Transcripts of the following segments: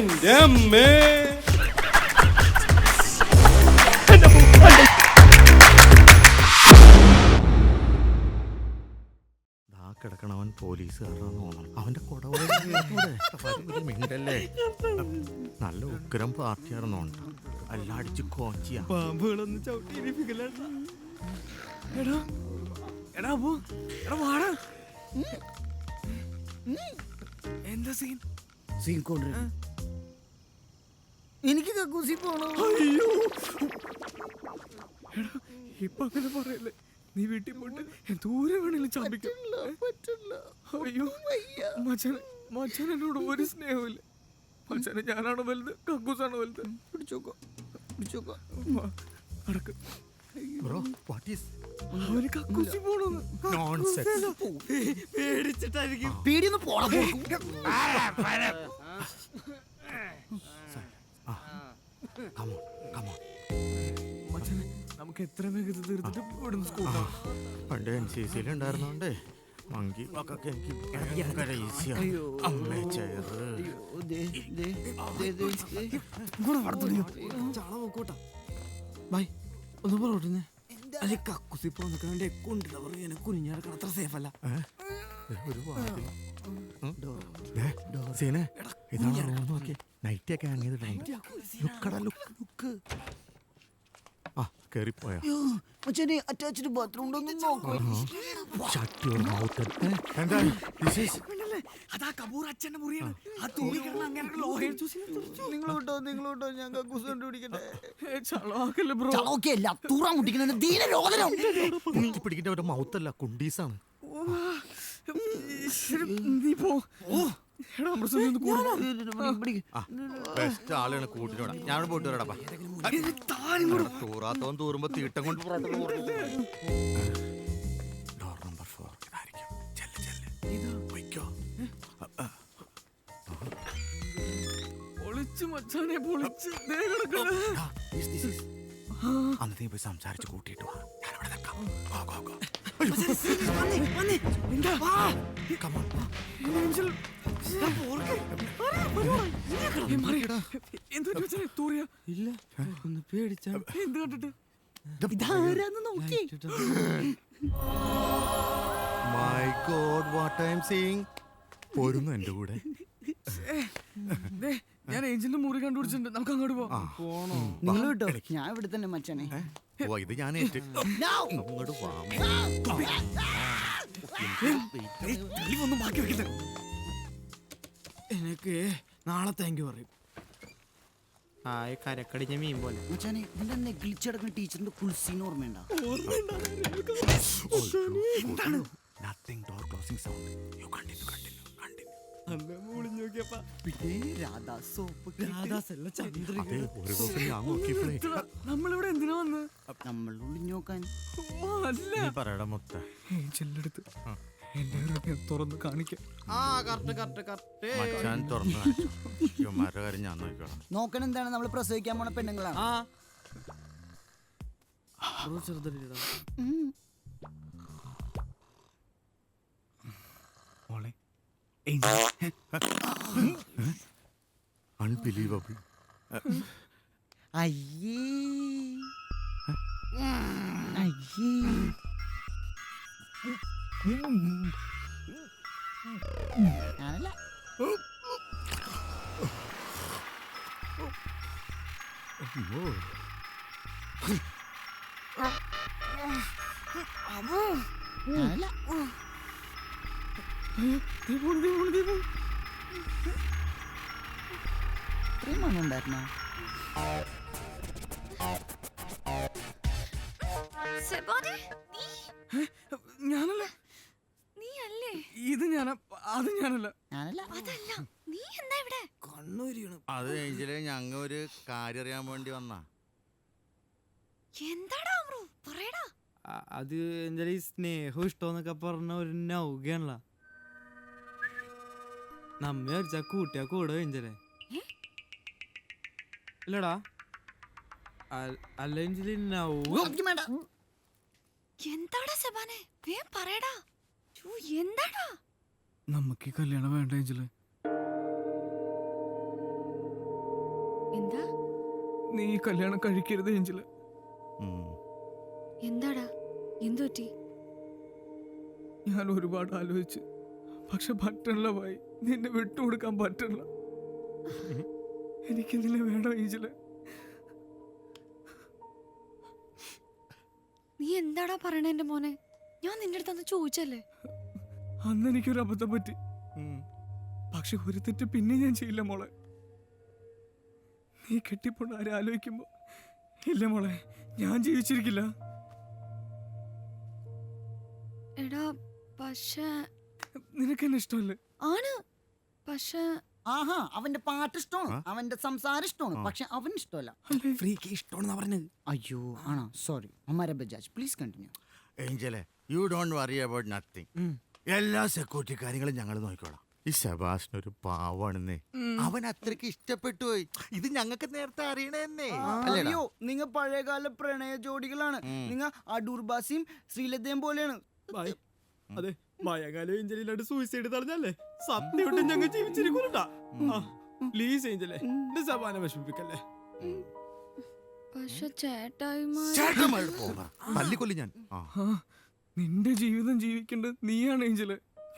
എന്റെ അമ്മേ കിടക്കണവൻ പോലീസുകാരനാന്ന് തോന്നണം. അവന്റെ കുടവൂടെ മിണ്ടല്ലേ? നല്ല ഉഗ്രം പാർട്ടിയായിരുന്നോണ്ട് എല്ലാം അടിച്ച് കോച്ചിയാ. പാമ്പുകളൊന്ന് ചവിട്ടിയിരിപ്പിക്കല എടാ എടാ പോ. എടാ വാടാ. എന്താ സീൻ? സീൻ കൊണ്ടുവരും. എനിക്ക് കക്കൂസി പോണോ? അയ്യോ. ഇപ്പൊ അങ്ങനെ പറയല്ലേ? നീ വീട്ടിൽ പോയിട്ട് ദൂരെ വേണേലും ചാമ്പിക്കും. പറ്റില്ല അയ്യോ മച്ചാനെ മച്ചാൻ എന്നോട് ഒരു സ്നേഹമില്ല മച്ചനെ ഞാനാണോ വലുത്? കക്കൂസാണ് വലുത്? പിടിച്ചോക്കോ പിടിച്ചോക്കോ അടക്ക. ബ്രോ വാട്ട് ഈസ് അവന് കക്കൂസി പോണെന്ന്. നോൺസെൻസ് പേടിച്ചിട്ടായിരിക്കും. പേടിയൊന്നും പോടാ. നമുക്ക് എത്ര വേഗത്തിൽ തീർത്തിട്ട് ഇവിടുന്ന് സ്കൂട്ടാ പണ്ട് എൻ സി സിയിൽ ഉണ്ടായിരുന്നോണ്ടേ മങ്കി ഒക്കെ എനിക്ക് ഭയങ്കര ഈസിയാണ് അമ്മേ ചേറ്. ബൈ ഒന്ന് പറഞ്ഞേ അല്ലെ കക്കുസി പോന്നിക്കാണ്ട് കൊണ്ടില്ല പറയാൻ കുഞ്ഞാടക്കണം അത്ര സേഫ് അല്ല. ഒരു വാതിൽ സീനെ ഇതാണ് റൂം നോക്കി നൈറ്റ് ഒക്കെ ഹാങ് ചെയ്തിട്ടുണ്ട്? ലുക്കടാ ലുക്ക് ലുക്ക് അറ്റാച്ച്ഡ് ബാത്റൂം അതാ കപൂർ അച്ഛന്റെ മുറിയാണ്. ആ തുണി കിടന്ന് അങ്ങനെ ലോഹയിൽ നിങ്ങളോട്ടോ നിങ്ങളോട്ടോ ഞാൻ കക്കൂസ് കണ്ടുപിടിക്കട്ടെ. തൂറാൻ മുട്ടിക്കുന്ന പിടിക്കേണ്ട മൗത്തല്ല കുണ്ടീസാണ്. നീ പോ. ബെസ്റ്റ് ആളാണ് കൂട്ടിനോട് ഞാൻ പോയിട്ട് വരടാ തൂറാത്തോൻ തൂറുമ്പോ തീട്ടം കൊണ്ട് ഡോർ നമ്പർ ഫോർ പൊളിച്ച് മച്ചാനെ പൊളിച്ച്. അന്ന് നീ പോയി സംസാരിച്ച് കൂട്ടിയിട്ട് വാ. ഞാൻ അവിടെ നിൽക്കാം go go go my god what I am seeing പോരുന്നു എന്റെ കൂടെ. ദേ, ഞാൻ ഏഞ്ചലിന്റെ മുറി കണ്ടുപിടിച്ചിട്ടുണ്ട്. നമുക്ക് അങ്ങോട്ട് പോവാം. പോണോ? നിങ്ങൾ കേട്ടോ ഞാൻ ഇവിടെ തന്നെ മച്ചാനെ. ഓ ഇത് ഞാൻ ഏറ്റ്. ബാക്കി എനിക്ക് നാളെ താങ്ക് യു പറയും. ആയ കരക്കടിഞ്ഞ മീൻ പോലെ. മച്ചാനെ നിന്റെ നെഗ്ലിച്ചടക്കുന്ന ടീച്ചറിന്റെ കുൽസീന് ഓർമ്മയുണ്ടോ? Nothing door closing sound you continue continue പിന്നെ രാധാസല്ല ദിവസം ഞാൻ നോക്കിയപ്പോഴേ. നമ്മളിവിടെ എന്തിനാ വന്ന്? നമ്മൾ ഒളിഞ്ഞു നോക്കാൻ. ഓ അല്ല. നീ പറയടാ മുത്ത. തുറന്ന് കാണിക്കാം. ആ കറക്റ്റ് കറക്റ്റ് കറക്റ്റ്. മച്ചാൻ തുറന്നു യുമാരുടെ കാര്യം ഞാൻ നോക്കിക്കോളാം. നോക്കാൻ എന്താണ്? നമ്മൾ പ്രസവിക്കാൻ പോണ പെണ്ണുങ്ങളാണ്. ആ ബ്രോ ചെറുതല്ലേടാ ഉം. മോളെ ഏഞ്ചൽ അൺബിലീവബിൾ അയ്യേ. അയ്യേ. ഞാനല്ല. ഞാനല്ല ദേ പോണു, ദേ പോണു, ദേ പോണു. ഇത്രയും മണ്ണുണ്ടായിരുന്നോ ഞാനല്ല. നീ അല്ലേ ഇത് ഞാനാ അത് ഞാനല്ല. ഞാനല്ല. അതല്ല നീ എന്താ ഇവിടെ? കണ്ണൂരിയാണ്. അത് കഴിഞ്ഞില്ലേ ഞങ്ങ ഒരു കാര്യം അറിയാൻ വേണ്ടി വന്നാ. എന്താടാ അമ്രു? പറയടാ. അത് എന്താ ഈ സ്നേഹം ഇഷ്ടമെന്നൊക്കെ പറഞ്ഞ ഒരു നൗകയാണല്ല. നമ്മെ അടിച്ചാ കൂട്ടിയാ കൂടെ കഴിഞ്ഞല്ലേ? ഇല്ലടാ. അല്ലെങ്കിൽ എന്താടാ സബാനെ വേം പറയടാ. എന്താടാ? നമുക്ക് ഈ കല്യാണം വേണ്ട ഏഞ്ചൽ. എന്താ? നീ ഈ കല്യാണം കഴിക്കരുത് ഏഞ്ചൽ. എന്താടാ? എന്തു പറ്റി ഞാൻ ഒരുപാട് ആലോചിച്ച്. പക്ഷെ പറ്റണില്ല ഭായി. നിന്നെ വിട്ടുകൊടുക്കാൻ പറ്റണില്ല. എനിക്ക് നിന്നെ വേണം ഏഞ്ചൽ നീ എന്താടാ പറയണേ എന്റെ മോനെ? ഞാൻ നിന്റെ അടുത്ത് അന്ന് ചോദിച്ചല്ലേ? അന്ന് എനിക്കൊരു അബദ്ധം പറ്റി. പക്ഷെ ഒരു തെറ്റ് പിന്നെ ഞാൻ ചെയ്യില്ല മോളെ. നീ കെട്ടിപ്പോണ ആരെ ആലോചിക്കുമ്പോ? ഇല്ല മോളെ ഞാൻ ജീവിച്ചിരിക്കില്ല. എടാ പക്ഷേ നിനക്ക് എന്നെ ഇഷ്ടമല്ലേ ആണ്. പക്ഷേ ആഹാ അവന്റെ പാട്ട് ഇഷ്ടമാണ്. അവന്റെ സംസാരം ഇഷ്ടമാണ്. പക്ഷെ അവൻ ഇഷ്ടമല്ല. ഫ്രീക്ക് ഇഷ്ടമാണെന്ന് പറഞ്ഞത് അയ്യോ ആണോ? സോറി അമ്മാരെ Bajaj please continue ഏഞ്ചലെ you don't worry about nothing എല്ലാ സെക്യൂരിറ്റി കാര്യങ്ങളും ഞങ്ങൾ നോക്കിക്കോളാം. ഈ സെബാസ്റ്റിന് ഒരു പാവാണെന്നേ. അവൻ അത്രയ്ക്ക് ഇഷ്ടപ്പെട്ടു പോയി. ഇത് ഞങ്ങൾക്ക് നേരത്തെ അറിയണേ അയ്യോ നിങ്ങൾ പഴയകാല പ്രണയ ജോഡികളാണ്. നിങ്ങൾ അടൂർ ബാസിയും ശ്രീലതയും പോലെയാണ്. അതെ. ഭയകാലം ഏഞ്ചലിലായിട്ട് സൂയിസൈഡ് തടഞ്ഞല്ലേ? സത്യമായിട്ട് ഞങ്ങൾ ജീവിച്ചിരിക്കുന്നുണ്ടാ പ്ലീസ് ഏഞ്ചലെ എന്റെ സമാനം വിഷമിപ്പിക്കല്ലേ. പക്ഷെ ഞാൻ. നിന്റെ ജീവിതം ജീവിക്കേണ്ടത് നീയാണ് ഏഞ്ചൽ.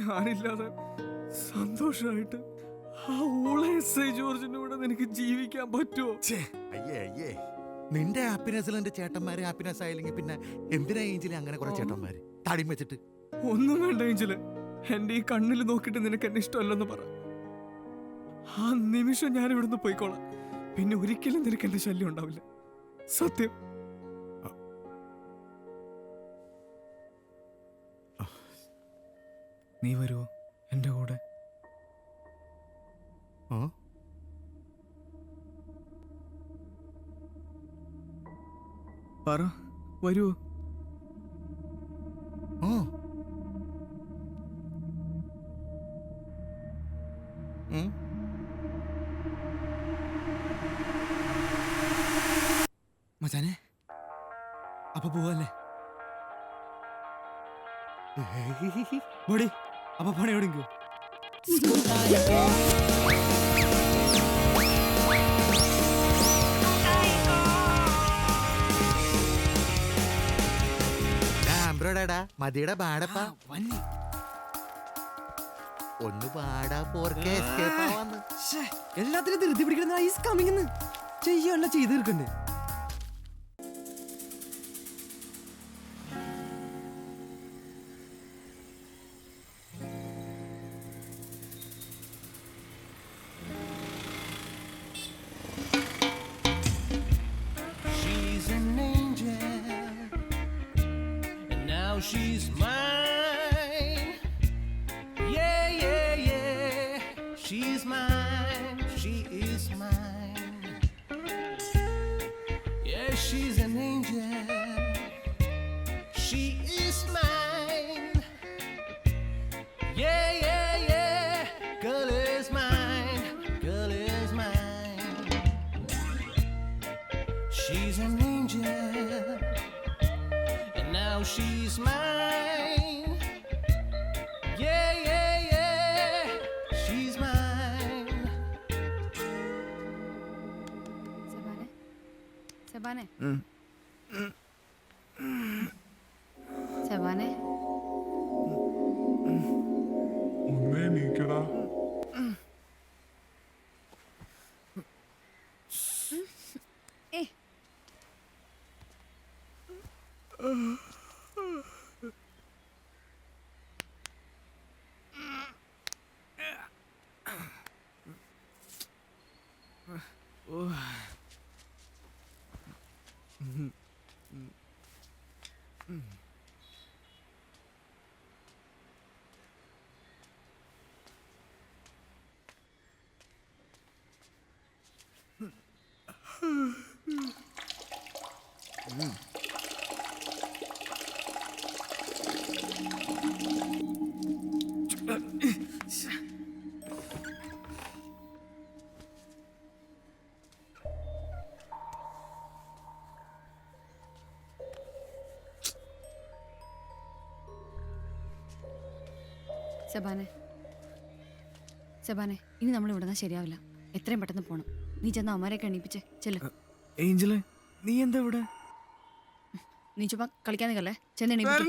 ഞാനില്ലാതെ സന്തോഷമായിട്ട് ആ ഊള എസ് ഐ ജോർജിന്റെ കൂടെ നിനക്ക് ജീവിക്കാൻ പറ്റുമോ അയ്യേ അയ്യേ. നിന്റെ ഹാപ്പിനെസ്സിൽ എന്റെ ചേട്ടന്മാര് ഹാപ്പിനെസ് ആയില്ലെങ്കിൽ പിന്നെ എന്തിനാ ഏഞ്ചലി അങ്ങനെ കുറെ ചേട്ടന്മാര്? തടിയും വെച്ചിട്ട്. ഒന്നും വേണ്ട ഏഞ്ചൽ. എന്റെ ഈ കണ്ണിൽ നോക്കിയിട്ട് നിനക്ക് എന്നെ ഇഷ്ടമല്ലെന്ന് പറ. ആ നിമിഷം ഞാൻ ഇവിടുന്ന് പോയിക്കോളാം. പിന്നെ ഒരിക്കലും നിനക്ക് എന്റെ ശല്യം ഉണ്ടാവില്ല. സത്യം. നീ വരുമോ എന്റെ കൂടെ? ആ? പറ. വരുമോ ആ. അപ്പൊ പോവല്ലേ? ബോഡി അപ്പൊ പണി എവിടെങ്കോ ഡാ, ആംബ്രോടാടാ മതിയുടെ പാടപ്പാ. ഒന്ന് പാടാ പോർക്കെ. എല്ലാത്തിനും ധൃതി പിടിക്കണം ചെയ്യല്ല ചെയ്ത് തീർക്കണ്ടേ? She's mine. now she's mine. Yeah, yeah, yeah, she's mine. സെബാനെ. ശബാനെ ഇനി നമ്മൾ ഇവിടെ ശരിയാവില്ല. എത്രയും പെട്ടെന്ന് പോണം. നീ ചെന്ന് അമ്മരെയൊക്കെ എണീപ്പിച്ചേ. ചെല്ലേ. ഏഞ്ചലെ നീ എന്താ ഇവിടെ? നീ ചുമ്മാ കളിക്കാൻ നിൽക്കല്ലേ? ചെന്ന് എണീപ്പിക്ക്.